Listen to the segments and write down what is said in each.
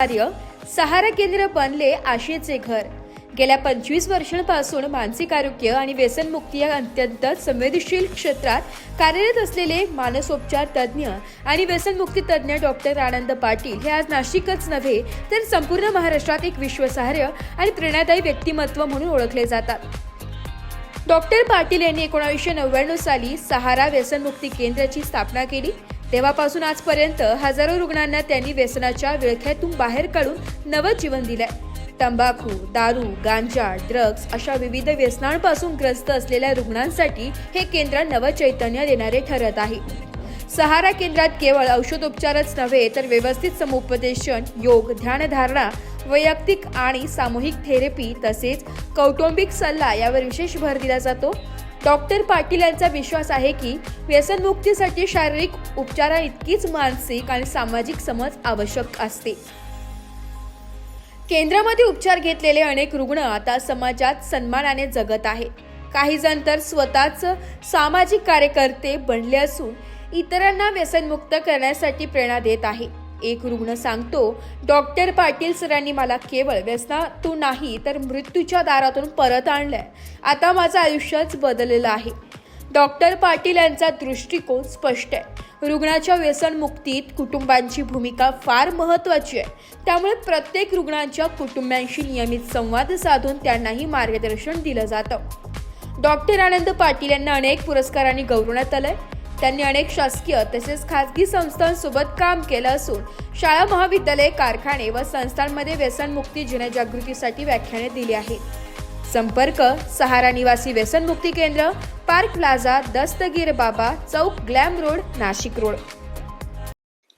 कार्य सहारा केंद्र बनले आशेचे घर. गेल्या पंचवीस वर्षांपासून मानसिक आरोग्य आणि व्यसनमुक्ती या अत्यंत संवेदनशील क्षेत्रात कार्यरत असलेले मानसोपचार तज्ज्ञ आणि व्यसनमुक्ती तज्ज्ञ डॉक्टर आनंद पाटील हे आज नाशिकच नव्हे तर संपूर्ण महाराष्ट्रात एक विश्वासार्ह आणि प्रेरणादायी व्यक्तिमत्व म्हणून ओळखले जातात. डॉक्टर पाटील यांनी एकोणावीसशे नव्याण्णव साली सहारा व्यसनमुक्ती केंद्राची स्थापना केली. तेव्हापासून आजपर्यंत हजारो रुग्णांना त्यांनी व्यसनाच्या विळख्यातून बाहेर काढून नवं जीवन दिलंय. तंबाखू दारू गांजा ड्रग्ज अशा विविध व्यसनांपासून ग्रस्त असलेल्या रुग्णांसाठी हे केंद्र नवं चैतन्य देणारे ठरत आहे. सहारा केंद्रात केवळ औषधोपचारच नव्हे तर व्यवस्थित समुपदेशन योग ध्यानधारणा वैयक्तिक आणि सामूहिक थेरपी तसेच कौटुंबिक सल्ला यावर विशेष भर दिला जातो. डॉक्टर पाटील यांचा विश्वास आहे की व्यसनमुक्तीसाठी शारीरिक उपचाराइतकीच मानसिक आणि सामाजिक समज आवश्यक असते. केंद्रामध्ये उपचार घेतलेले अनेक रुग्ण आता समाजात सन्मानाने जगत आहे काही जण तर स्वतःच सामाजिक कार्यकर्ते बनले असून इतरांना व्यसनमुक्त करण्यासाठी प्रेरणा देत आहे एक रुग्ण सांगतो डॉक्टर पाटील सरांनी मला केवळ व्यसनातून नाही तर मृत्यूच्या दारातून परत आणलंय. आता माझं आयुष्यच बदललेलं आहे. डॉक्टर पाटील यांचा दृष्टिकोन स्पष्ट आहे. रुग्णाच्या व्यसनमुक्तीत कुटुंबांची भूमिका फार महत्त्वाची आहे. त्यामुळे प्रत्येक रुग्णांच्या कुटुंबांशी नियमित संवाद साधून त्यांनाही मार्गदर्शन दिलं जातं. डॉक्टर आनंद पाटील यांना अनेक पुरस्कारांनी गौरवण्यात आहे त्यांनी अनेक शासकीय तसेच खासगी संस्थांसोबत काम केलं असून शाळा महाविद्यालय कारखाने व संस्थांमध्ये व्यसनमुक्ती जनजागृतीसाठी व्याख्याने दिली आहेत. संपर्क सहारा निवासी व्यसनमुक्ती केंद्र park plaza Dastagir Baba chowk glam road Nashik road.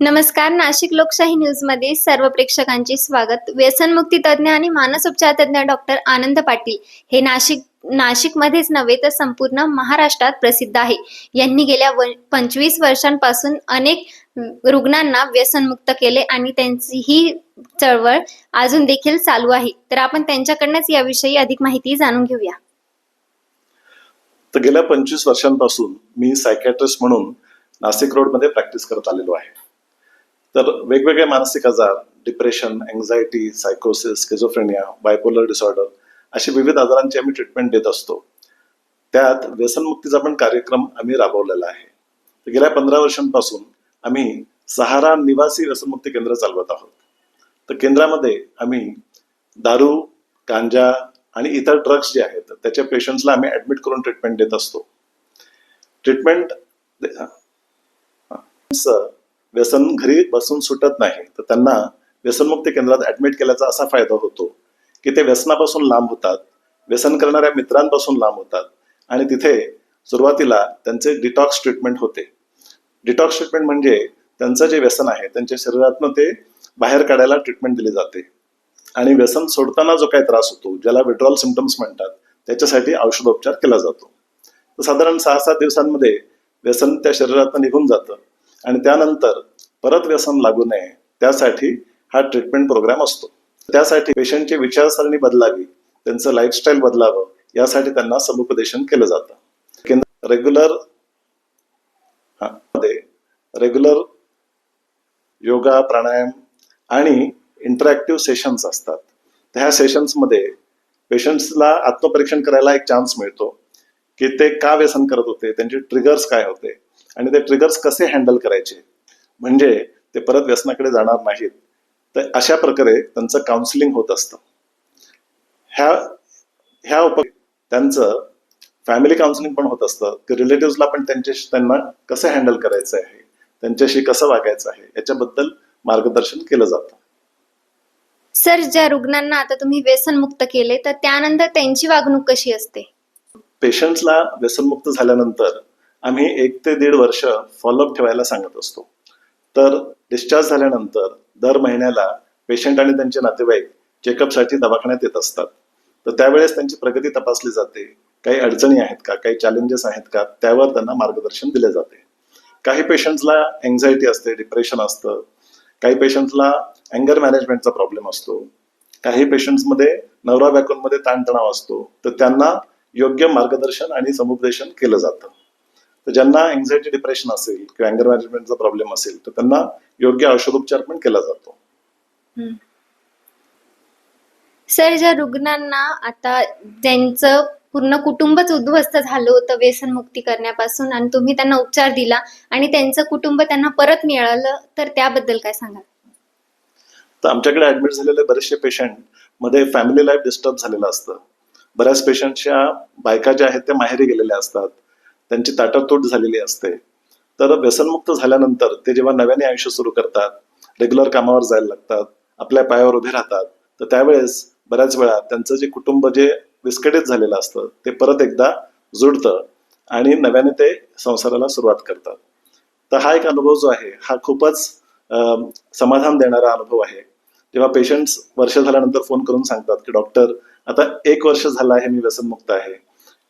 नमस्कार नाशिक लोकशाही न्यूजमध्ये सर्व प्रेक्षकांचे स्वागत. व्यसनमुक्ती तज्ज्ञ आणि मानसोपचार तज्ज्ञ डॉक्टर आनंद पाटील हे नाशिक नाशिकमध्येच नव्हे तर संपूर्ण महाराष्ट्रात प्रसिद्ध आहे. यांनी गेल्या व पंचवीस वर्षांपासून अनेक रुग्णांना व्यसनमुक्त केले आणि त्यांची ही चळवळ अजून देखील चालू आहे. तर आपण त्यांच्याकडनंच याविषयी अधिक माहिती जाणून घेऊया. तर गेल्या पंचवीस वर्षांपासून मी सायकॅट्रिस्ट म्हणून नाशिक रोडमध्ये प्रॅक्टिस करत आलेलो आहे. तर वेगवेगळे मानसिक आजार डिप्रेशन अँझायटी सायकोसिस स्किझोफ्रेनिया बायपोलर डिसऑर्डर असे विविध आजारांची आम्ही ट्रीटमेंट देत असतो. त्यात व्यसनमुक्तीचा पण कार्यक्रम आम्ही राबवलेला आहे. गेल्या पंधरा वर्षांपासून आम्ही सहारा निवासी व्यसनमुक्ती केंद्र चालवत आहोत. तर केंद्रामध्ये आम्ही दारू गांजा आणि इतर ड्रग्स जे आहेत त्याच्या पेशंट्सला आम्ही ऍडमिट करून ट्रीटमेंट देत असतो. ट्रीटमेंट व्यसन घरी बसून सुटत नाही तर त्यांना व्यसनमुक्ती केंद्रात ऍडमिट केल्याचा असा फायदा होतो. की ते व्यसनापासून लांब होतात. व्यसन करणाऱ्या मित्रांपासून लांब होतात. आणि तिथे सुरुवातीला त्यांचे डिटॉक्स ट्रीटमेंट होते. डिटॉक्स ट्रीटमेंट म्हणजे त्यांचं जे व्यसन आहे त्यांच्या शरीरातनं ते बाहेर काढायला ट्रीटमेंट दिली जाते. आणि व्यसन सोडताना जो काही त्रास होतो ज्याला विड्रॉल सिमटम्स म्हणतात त्याच्यासाठी औषधोपचार केला जातो. तर साधारण सहा सात दिवसांमध्ये व्यसन त्या शरीरातनं निघून जातं. आणि त्यानंतर परत व्यसन लागू नये त्यासाठी हा ट्रीटमेंट प्रोग्राम असतो. त्यासाठी पेशंटची विचारसरणी बदलावी त्यांचं लाईफस्टाईल बदलावं यासाठी त्यांना समुपदेशन केलं जातं. केंद्र रेग्युलरमध्ये रेग्युलर योगा प्राणायाम आणि इंटरॅक्टिव्ह सेशन्स असतात. त्या सेशन्समध्ये पेशंट्सला आत्मपरीक्षण करायला एक चान्स मिळतो की ते का व्यसन करत होते त्यांचे ट्रिगर्स काय होते आणि ते ट्रिगर्स कसे हँडल करायचे. म्हणजे ते परत व्यसनाकडे जाणार नाहीत. तर अशा प्रकारे त्यांचं काउन्सिलिंग होत असतं. ह्या ह्या उप त्यांचं फॅमिली काउन्सिलिंग पण होत असतं. की रिलेटिव्हला पण त्यांच्याशी त्यांना कसं हँडल करायचं आहे? त्यांच्याशी कसं वागायचं आहे? याच्याबद्दल मार्गदर्शन केलं जातं. सर ज्या रुग्णांना आता तुम्ही व्यसनमुक्त केले तर त्यानंतर त्यांची वागणूक कशी असते? पेशंट्सला व्यसनमुक्त झाल्यानंतर आम्ही एक ते दीड वर्ष फॉलोअप ठेवायला सांगत असतो. तर डिस्चार्ज झाल्यानंतर दर महिन्याला पेशंट आणि त्यांचे नातेवाईक चेकअपसाठी दवाखान्यात येत असतात. तर त्यावेळेस त्यांची प्रगती तपासली जाते. काही अडचणी आहेत का? काही चॅलेंजेस आहेत का? त्यावर त्यांना मार्गदर्शन दिले जाते. काही पेशंट्सला एन्झायटी असते डिप्रेशन असतं. काही पेशंट्सला अँगर मॅनेजमेंटचा प्रॉब्लेम असतो. काही पेशंट्समध्ये नवरा व्याकूनमध्ये ताणतणाव असतो. तर त्यांना योग्य मार्गदर्शन आणि समुपदेशन केलं जातं. तर ज्यांना एन्झायटी डिप्रेशन असेल किंवा अँगर मॅनेजमेंटचा प्रॉब्लेम असेल तर त्यांना योग्य औषधोपचार पण केला जातो. सर ज्या रुग्णांना आता ज्यांचं पूर्ण कुटुंबच उद्ध्वस्त झालं होतं व्यसनमुक्ती करण्यापासून आणि तुम्ही त्यांना उपचार दिला आणि त्यांचं कुटुंब त्यांना परत मिळालं तर त्याबद्दल काय सांगाल? तर आमच्याकडे ऍडमिट झालेले बरेचसे पेशंटमध्ये फॅमिली लाईफ डिस्टर्ब झालेलं असतं. बऱ्याच पेशंटच्या बायका ज्या आहेत त्या माहेरी गेलेल्या असतात. त्यांची ताटातोट झालेली असते. तर व्यसनमुक्त झाल्यानंतर ते जेव्हा नव्याने आयुष्य सुरू करतात रेग्युलर कामावर जायला लागतात आपल्या पायावर उभे राहतात तर त्यावेळेस बऱ्याच वेळा त्यांचं जे कुटुंब जे विस्कटित झालेलं असतं ते परत एकदा जुडतं आणि नव्याने ते संसाराला सुरुवात करतात. तर हा एक अनुभव जो आहे हा खूपच समाधान देणारा अनुभव आहे. जेव्हा पेशंट्स वर्ष झाल्यानंतर फोन करून सांगतात की डॉक्टर आता एक वर्ष झालं आहे मी व्यसनमुक्त आहे.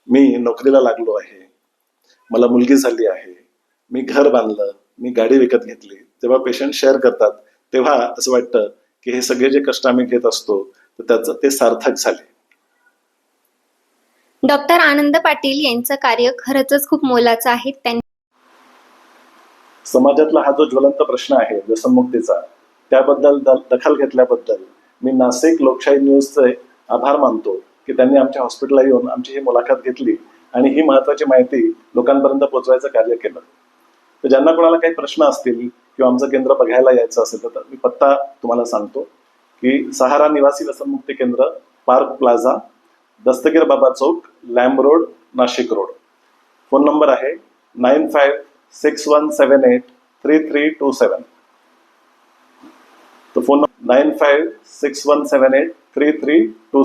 मी नोकरीला लागलो आहे. मला मुलगी झाली आहे मी घर बांधलं मी गाडी विकत घेतली जेव्हा पेशंट शेअर करतात तेव्हा असं वाटतं की हे सगळे जे कष्ट आम्ही घेत असतो तर त्याचं ते सार्थक झाले. डॉक्टर आनंद पाटील यांचं कार्य खरंच खूप मोलाचं आहे. त्यांनी समाजातला हा जो ज्वलंत प्रश्न आहे व्यसनमुक्तीचा त्याबद्दल दखल घेतल्याबद्दल मी नाशिक लोकशाही न्यूजचे आभार मानतो की त्यांनी आमच्या हॉस्पिटलला येऊन आमची ही मुलाखत घेतली. आणि ही महत्वाची माहिती लोकांपर्यंत पोहोचवायचं कार्य केलं. तर ज्यांना कोणाला काही प्रश्न असतील किंवा आमचं केंद्र बघायला यायचं असेल तर मी पत्ता तुम्हाला सांगतो की सहारा निवासी व्यसनमुक्ती केंद्र park plaza Dastagir Baba chowk lamb road Nashik road. Phone number आहे nine five six one seven eight three three two seven तो phone nine five six one seven eight three three two